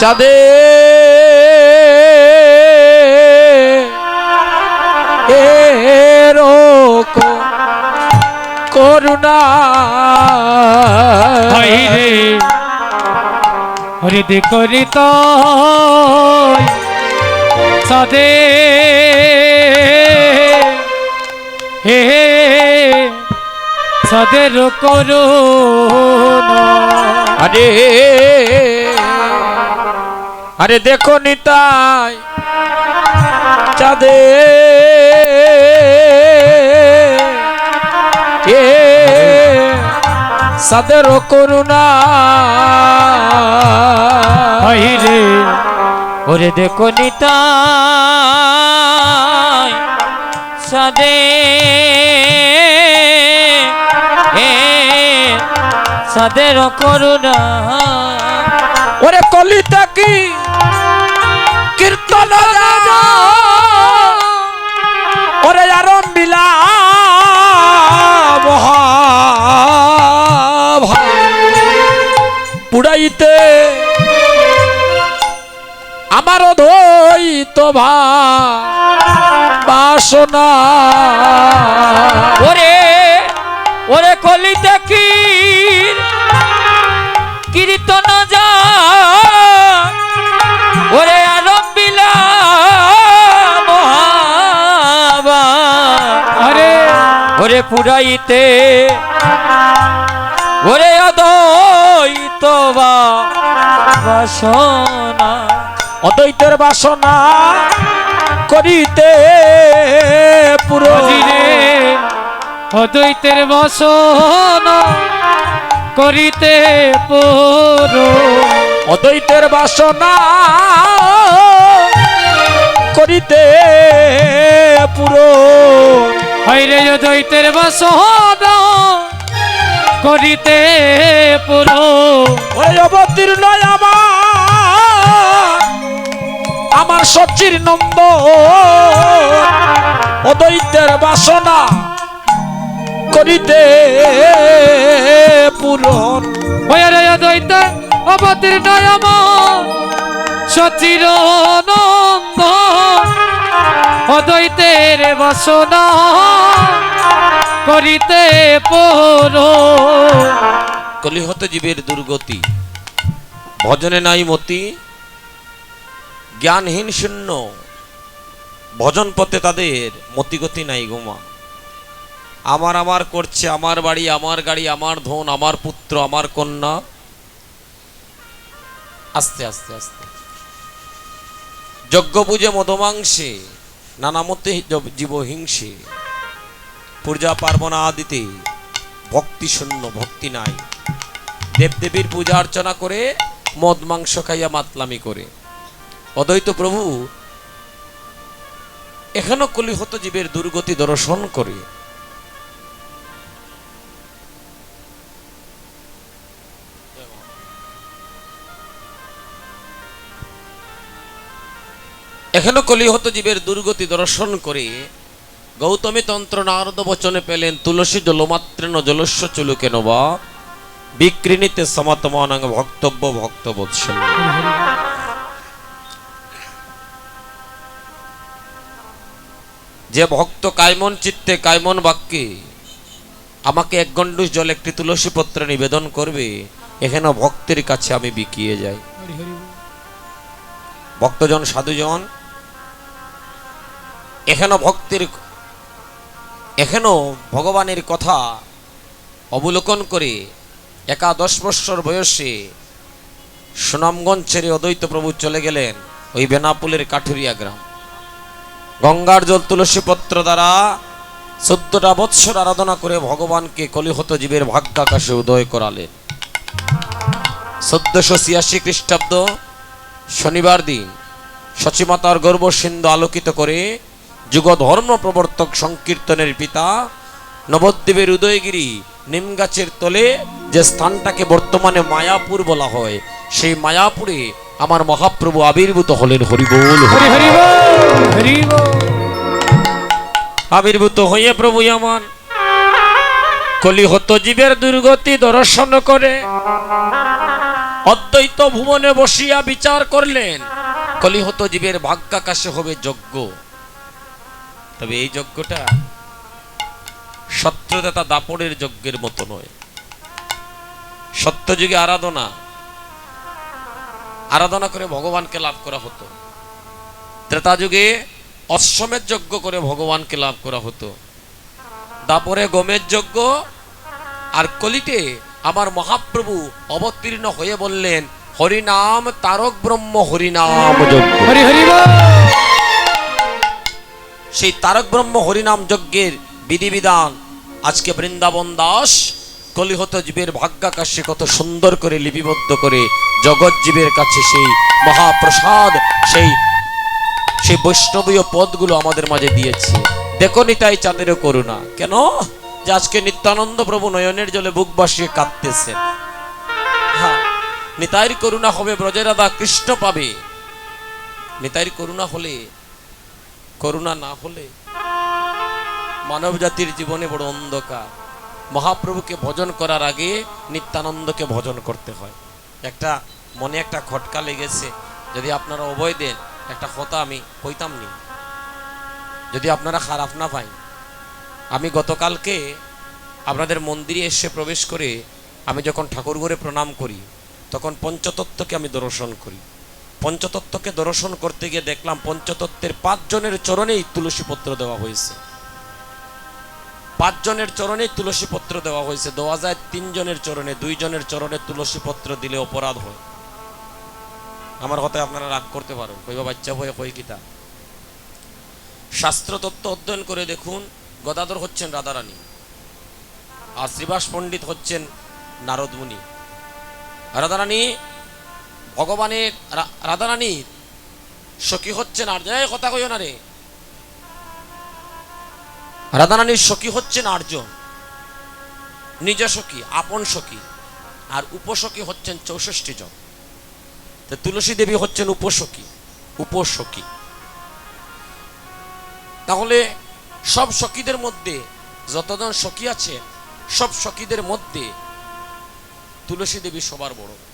চাঁদে করুণা। হইরে হরিদি করিত সদে হে সদের করো আরে আরে দেখো নিতাই চাঁদে। এ সাদের করুণা। হইরে ওরে দেখো নিতাই সদে সদের করুণা। ওরে কলিতা কি? ভা বাসনা। ওরে ওরে কলিতে কি কীর্তন যা ওরে আরম্বিলা মহাবা আরে। ওরে পুরাইতে ওরে অদৈত বা বাসনা। অদ্বৈতের বাসনা করিতে পুরো অদ্বৈতের বসন করিতে পুরো অদ্বৈতের বাসনা করিতে পুরো হইরে অদ্বৈতের বসন করিতে পুরো অবতীর্ণ আমার আমার সচির নন্দ অদ্বৈতের বাসনা করিতে পূরণ। হইরে অদ্বৈত অবতীর্ণ আমার সচির নন্দ অদ্বৈতের বসনা করিতে পুরো কলিহত জীবের দুর্গতি ভজনে নাই মতি জ্ঞানহীন শূন্য। ভজন পথে তাদের মতিগতি নাই গোমা আমার আমার করছে, আমার বাড়ি, আমার গাড়ি, আমার ধন, আমার পুত্র, আমার কন্যা। আস্তে আস্তে আস্তে। যজ্ঞ পুজো মদমাংসে নানামতে জীব হিংসে। পূজা পার্বণ আদিতে ভক্তি শূন্য, ভক্তি নাই। দেবদেবীর পূজা অর্চনা করে মদ মাংস খাইয়া মাতলামি করে। অদ্বৈত প্রভু এখানেও কলিহত জীবের দুর্গতি দর্শন করে। এখানেও কলিহত জীবের দুর্গতি দর্শন করে গৌতমী তন্ত্র নারদ বচনে পেলেন, তুলসী জলমাত্রেন জলস্ব চুলুকে নবা বিক্রিণীতে সমাতমানাং ভক্তব্য ভক্তবৎসল। যে ভক্ত কায়মন চিত্তে কায়মন বাক্যে আমাকে এক গণ্ডুষ জল একটি তুলসী পত্র নিবেদন করবে এখানে ভক্তের কাছে আমি বিকিয়ে যাই। ভক্তজন সাধুজন এখানেও ভক্তের এখানেও ভগবানের কথা অবলোকন করে একাদশ বৎসর বয়সে সুনামগঞ্জ ছেড়ে অদ্বৈত প্রভু চলে গেলেন ওই বেনাপুলের কাঠুরিয়া গ্রাম। গঙ্গার জল তুলসী পত্র দ্বারা চোদ্দটা বৎসর আরাধনা করে ভগবানকে কলিহত জীবের ভাগ্যাকাশে উদয় করালেন চোদ্দশো ছিয়াশি খ্রিস্টাব্দ শনিবার দিন সচিমাতার গর্ব সিন্ধু আলোকিত করে যুগ ধর্ম প্রবর্তক সংকীর্তনের পিতা নবদ্বীপের উদয়গিরি নিমগাছের তলে যে স্থানটাকে বর্তমানে মায়াপুর বলা হয়, সেই মায়াপুরে আমার মহাপ্রভু আবির্ভূত হলেন হরিবোল হরি হরি হরি বল। আবির্ভূত হয়ে প্রভু আমার কলিহত জীবের দুর্গতি দর্শন করে অদ্বৈত ভুবনে বসিয়া বিচার করলেন। কলিহত জীবের ভাগ্যাকাশে হবে যজ্ঞ। তবে এই যজ্ঞটা সত্যদাতা দাপড়ের যজ্ঞের মতো নয়। সত্যযুগে আরাধনা আরাধনা করে ভগবানকে লাভ করা হতো। ত্রেতা যুগে অশ্বমের যজ্ঞ করে ভগবানকে লাভ করা হতো। দাপরে গমের যজ্ঞ। আর কলিতে আমার মহাপ্রভু অবতীর্ণ হয়ে বললেন হরিনাম তারক ব্রহ্ম হরিনাম সেই তারক ব্রহ্ম হরিনাম যজ্ঞের বিধিবিধান আজকে বৃন্দাবন দাস কলিহত জীবের ভাগ্যাকাশে কত সুন্দর করে লিপিবদ্ধ করে জগৎ জীবের কাছে সেই মহাপ্রসাদ, সেই সেই বৈষ্ণবীয় পদগুলো আমাদের মাঝে দিয়েছে। দেখো নিতাই চাঁদেরও করুণা। কেন? যে আজকে নিত্যানন্দ প্রভু নয়নের জলে বুক বাসিয়ে কাঁদতেছেন। হ্যাঁ নিতাইর করুণা হবে ব্রজেরাদা কৃষ্ণ পাবে। নিতাইর করুণা হলে, করুণা না হলে মানব জাতির জীবনে বড় অন্ধকার। মহাপ্রভুকে ভজন করার আগে নিত্যানন্দকে ভজন করতে হয়। একটা মনে একটা খটকা লেগেছে। যদি আপনারা অভয় দেন, একটা কথা আমি কইতাম নি। যদি আপনারা খারাপ না পাই, আমি গতকালকে আপনাদের মন্দিরে এসে প্রবেশ করে আমি যখন ঠাকুরঘরে প্রণাম করি, তখন পঞ্চতত্ত্বকে আমি দর্শন করি। পঞ্চতত্ত্বকে দর্শন করতে গিয়ে দেখলাম পঞ্চতত্ত্বের পাঁচজনের চরণেই তুলসী পত্র দেওয়া হয়েছে। পাঁচজনের চরণে তুলসী পত্র দেওয়া হয়েছে। দেওয়া যায় তিনজনের চরণে, দুইজনের চরণে তুলসী পত্র দিলে অপরাধ হয়। আমার কথায় আপনারা রাগ করতে পারেন। কইবা বাচ্চা হয়ে কই কিতা? শাস্ত্র তত্ত্ব অধ্যয়ন করে দেখুন, গদাধর হচ্ছেন রাধারানী, আর শ্রীবাস পণ্ডিত হচ্ছেন নারদমুনি। রাধারানী, ভগবানের রাধারানীর সখী হচ্ছেন আর কথা কইও না রে রাধারানীর সখী হচ্ছেন আর্য নিজ সখী, আপন সখী, আর উপসখী হচ্ছেন চৌষষ্টি জন। তো তুলসী দেবী হচ্ছেন উপসখী উপসখী। তাহলে সব সখীদের মধ্যে যতজন সখী আছে, সব সখীদের মধ্যে তুলসী দেবী সবার বড়।